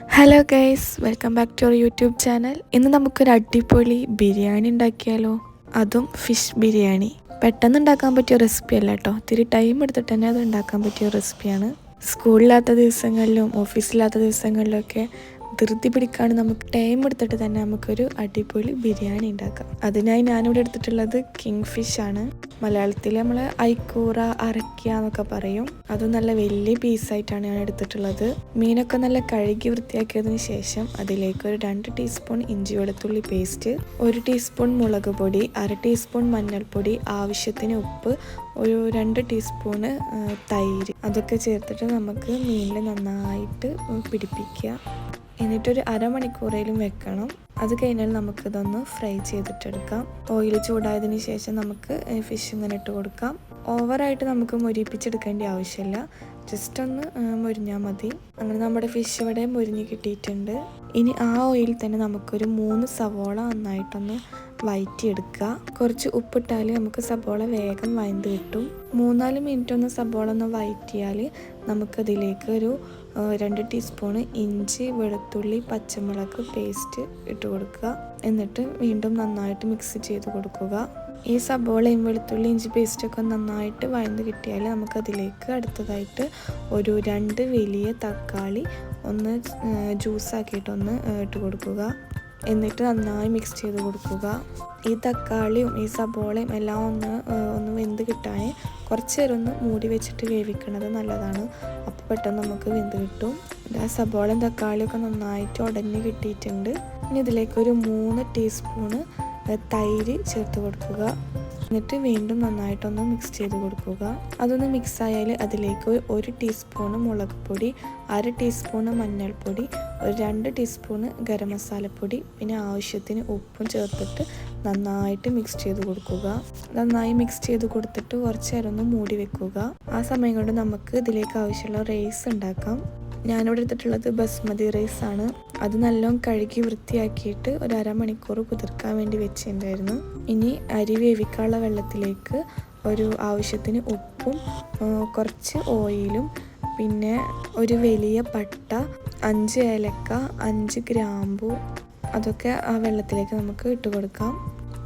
Hello guys welcome back to our YouTube channel ഇന്ന് നമുക്കൊരു അടിപൊളി ബിരിയാണി ഉണ്ടാക്കിയാലോ? അതും ഫിഷ് ബിരിയാണി. പെട്ടെന്ന് ഉണ്ടാക്കാൻ പറ്റിയ റെസിപ്പി അല്ല കേട്ടോ ഇത്തിരി ടൈം എടുത്തിട്ട് തന്നെ അത് ഉണ്ടാക്കാൻ പറ്റിയ റെസിപ്പിയാണ് സ്കൂളില്ലാത്ത ദിവസങ്ങളിലും ഓഫീസില്ലാത്ത ദിവസങ്ങളിലൊക്കെ ധൃതി പിടിക്കാണ് നമുക്ക് ടൈം എടുത്തിട്ട് തന്നെ നമുക്കൊരു അടിപൊളി ബിരിയാണി ഉണ്ടാക്കാം. അതിനായി ഞാനിവിടെ എടുത്തിട്ടുള്ളത് കിങ് ഫിഷ് ആണ്. മലയാളത്തിൽ നമ്മൾ ഐക്കൂറ അരക്കുക എന്നൊക്കെ പറയും. അത് നല്ല വലിയ പീസായിട്ടാണ് ഞാൻ എടുത്തിട്ടുള്ളത്. മീനൊക്കെ നല്ല കഴുകി വൃത്തിയാക്കിയതിന് ശേഷം അതിലേക്ക് ഒരു രണ്ട് ടീസ്പൂൺ ഇഞ്ചി വെളുത്തുള്ളി പേസ്റ്റ് ഒരു ടീസ്പൂൺ മുളക് പൊടി അര ടീസ്പൂൺ മഞ്ഞൾപ്പൊടി ആവശ്യത്തിന് ഉപ്പ് ഒരു രണ്ട് ടീസ്പൂണ് തൈര്. അതൊക്കെ ചേർത്തിട്ട് നമുക്ക് മീനിൽ നന്നായിട്ട് പിടിപ്പിക്കുക എന്നിട്ടൊരു അരമണിക്കൂറേലും വെക്കണം. അത് കഴിഞ്ഞാൽ നമുക്കിതൊന്ന് ഫ്രൈ ചെയ്തിട്ടെടുക്കാം. ഓയിൽ ചൂടായതിന് ശേഷം നമുക്ക് ഫിഷ് ഇങ്ങനെ ഇട്ട് കൊടുക്കാം. ഓവറായിട്ട് നമുക്ക് മൊരിപ്പിച്ചെടുക്കേണ്ട ആവശ്യമില്ല. ജസ്റ്റ് ഒന്ന് മൊരിഞ്ഞാൽ മതി. അങ്ങനെ നമ്മുടെ ഫിഷ് ഇവിടെ മൊരിഞ്ഞ് കിട്ടിയിട്ടുണ്ട്. ഇനി ആ ഓയിൽ തന്നെ നമുക്കൊരു മൂന്ന് സവോള നന്നായിട്ടൊന്ന് വയറ്റിയെടുക്കുക. കുറച്ച് ഉപ്പിട്ടാൽ നമുക്ക് സബോള വേഗം വയന്ത് കിട്ടും. മൂന്നാൽ മിനിറ്റ് ഒന്ന് സബോള ഒന്ന് വയറ്റിയാൽ നമുക്കതിലേക്ക് ഒരു രണ്ട് ടീസ്പൂണ് ഇഞ്ചി വെളുത്തുള്ളി പച്ചമുളക് പേസ്റ്റ് ഇട്ട് കൊടുക്കുക. എന്നിട്ട് വീണ്ടും നന്നായിട്ട് മിക്സ് ചെയ്ത് കൊടുക്കുക. ഈ സബോളയും വെളുത്തുള്ളി ഇഞ്ചി പേസ്റ്റൊക്കെ നന്നായിട്ട് വഴന്ന് കിട്ടിയാൽ നമുക്കതിലേക്ക് അടുത്തതായിട്ട് ഒരു രണ്ട് വലിയ തക്കാളി ഒന്ന് ജ്യൂസാക്കിയിട്ടൊന്ന് ഇട്ട് കൊടുക്കുക. എന്നിട്ട് നന്നായി മിക്സ് ചെയ്ത് കൊടുക്കുക. ഈ തക്കാളിയും ഈ സബോളയും എല്ലാം ഒന്ന് ഒന്ന് വെന്ത് കിട്ടാൻ കുറച്ച് നേരം ഒന്ന് മൂടി വെച്ചിട്ട് വേവിക്കുന്നത് നല്ലതാണ്. അപ്പോൾ പെട്ടെന്ന് നമുക്ക് വെന്ത് കിട്ടും. ആ സബോളയും തക്കാളിയൊക്കെ നന്നായിട്ട് ഉടഞ്ഞ് കിട്ടിയിട്ടുണ്ട്. ഇനി ഇതിലേക്ക് ഒരു മൂന്ന് ടീസ്പൂണ് തൈര് ചേർത്ത് കൊടുക്കുക. എന്നിട്ട് വീണ്ടും നന്നായിട്ടൊന്ന് മിക്സ് ചെയ്ത് കൊടുക്കുക. അതൊന്ന് മിക്സ് ആയാൽ അതിലേക്ക് ഒരു ടീസ്പൂണ് മുളക് പൊടി അര ടീസ്പൂണ് മഞ്ഞൾപ്പൊടി ഒരു രണ്ട് ടീസ്പൂണ് ഗരം മസാലപ്പൊടി പിന്നെ ആവശ്യത്തിന് ഉപ്പും ചേർത്തിട്ട് നന്നായിട്ട് മിക്സ് ചെയ്ത് കൊടുക്കുക. നന്നായി മിക്സ് ചെയ്ത് കൊടുത്തിട്ട് കുറച്ച് നേരം ഒന്ന് മൂടി വെക്കുക. ആ സമയം കൊണ്ട് നമുക്ക് ഇതിലേക്ക് ആവശ്യമുള്ള റൈസ് ഉണ്ടാക്കാം. ഞാനിവിടെ എടുത്തിട്ടുള്ളത് ബസ്മതി റൈസ് ആണ്. അത് നല്ലോണം കഴുകി വൃത്തിയാക്കിയിട്ട് ഒരു അരമണിക്കൂർ കുതിർക്കാൻ വേണ്ടി വെച്ചിട്ടുണ്ടായിരുന്നു. ഇനി അരി വേവിക്കാനുള്ള വെള്ളത്തിലേക്ക് ഒരു ആവശ്യത്തിന് ഉപ്പും കുറച്ച് ഓയിലും പിന്നെ ഒരു വലിയ പട്ട അഞ്ച് ഏലക്ക അഞ്ച് ഗ്രാമ്പു അതൊക്കെ ആ വെള്ളത്തിലേക്ക് നമുക്ക് ഇട്ട് കൊടുക്കാം.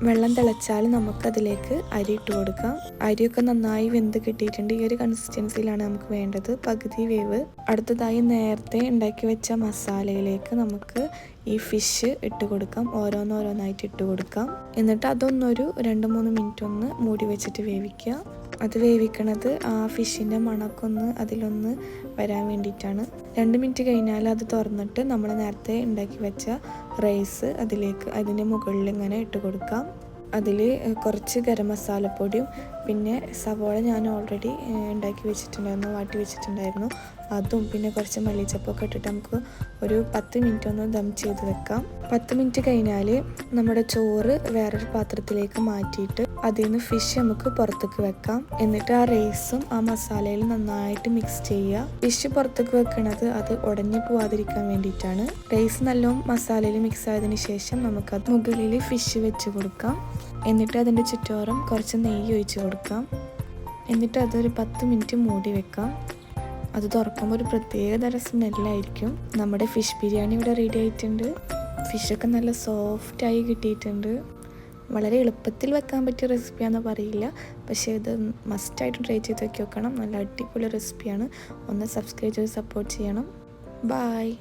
വെള്ളം തിളച്ചാൽ നമുക്കതിലേക്ക് അരി ഇട്ട് കൊടുക്കാം. അരിയൊക്കെ നന്നായി വെന്ത് കിട്ടിയിട്ടുണ്ട്. ഈ ഒരു കൺസിസ്റ്റൻസിയിലാണ് നമുക്ക് വേണ്ടത്. പകുതി വേവ്. അടുത്തതായി നേരത്തെ ഉണ്ടാക്കി വെച്ച മസാലയിലേക്ക് നമുക്ക് ഈ ഫിഷ് ഇട്ട് കൊടുക്കാം. ഓരോന്നോരോന്നായിട്ട് ഇട്ട് കൊടുക്കാം. എന്നിട്ട് അതൊന്നൊരു രണ്ട് മൂന്ന് മിനിറ്റ് ഒന്ന് മൂടി വെച്ചിട്ട് വേവിക്കുക. അത് വേവിക്കണത് ആ ഫിഷിന്റെ മണക്കൊന്ന് അതിലൊന്ന് വരാൻ വേണ്ടിയിട്ടാണ്. രണ്ട് മിനിറ്റ് കഴിഞ്ഞാൽ അത് തുറന്നിട്ട് നമ്മൾ നേരത്തെ ഉണ്ടാക്കി വെച്ച റൈസ് അതിലേക്ക് അതിന്റെ മുകളിൽ ഇങ്ങനെ ഇട്ട് കൊടുക്കാം. അതിൽ കുറച്ച് ഗരം മസാലപ്പൊടിയും പിന്നെ സവോള ഞാൻ ഓൾറെഡി ഉണ്ടാക്കി വെച്ചിട്ടുണ്ടായിരുന്നു വാട്ടി വെച്ചിട്ടുണ്ടായിരുന്നു. അതും പിന്നെ കുറച്ച് മല്ലിച്ചപ്പൊക്കെ ഇട്ടിട്ട് നമുക്ക് ഒരു പത്ത് മിനിറ്റ് ഒന്ന് ദം ചെയ്ത് വെക്കാം. പത്ത് മിനിറ്റ് കഴിഞ്ഞാൽ നമ്മുടെ ചോറ് വേറൊരു പാത്രത്തിലേക്ക് മാറ്റിയിട്ട് അതിൽ നിന്ന് ഫിഷ് നമുക്ക് പുറത്തേക്ക് വെക്കാം. എന്നിട്ട് ആ റൈസും ആ മസാലയിൽ നന്നായിട്ട് മിക്സ് ചെയ്യുക. ഫിഷ് പുറത്തേക്ക് വെക്കുന്നത് അത് ഉടഞ്ഞു പോവാതിരിക്കാൻ വേണ്ടിയിട്ടാണ്. റൈസ് നല്ലോണം മസാലയിൽ മിക്സ് ആയതിനു ശേഷം നമുക്ക് അത് മുകളിൽ ഫിഷ് വെച്ച് കൊടുക്കാം. എന്നിട്ട് അതിന്റെ ചുറ്റോറം കുറച്ച് നെയ്യ് ഒഴിച്ച് കൊടുക്കാം. എന്നിട്ട് അതൊരു പത്ത് മിനിറ്റ് മൂടി വെക്കാം. അത് തുറക്കുമ്പോൾ ഒരു പ്രത്യേക തരം സ്മെല്ലായിരിക്കും നമ്മുടെ ഫിഷ് ബിരിയാണി ഇവിടെ റെഡി ആയിട്ടുണ്ട്. ഫിഷൊക്കെ നല്ല സോഫ്റ്റായി കിട്ടിയിട്ടുണ്ട്. വളരെ എളുപ്പത്തിൽ വെക്കാൻ പറ്റിയ റെസിപ്പിയാണെന്ന് പറയില്ല. പക്ഷേ ഇത് മസ്റ്റായിട്ട് ട്രൈ ചെയ്ത് വെക്കി വെക്കണം. നല്ല അടിപൊളി റെസിപ്പിയാണ് ഒന്ന് സബ്സ്ക്രൈബ് ചെയ്ത് സപ്പോർട്ട് ചെയ്യണം. ബായ്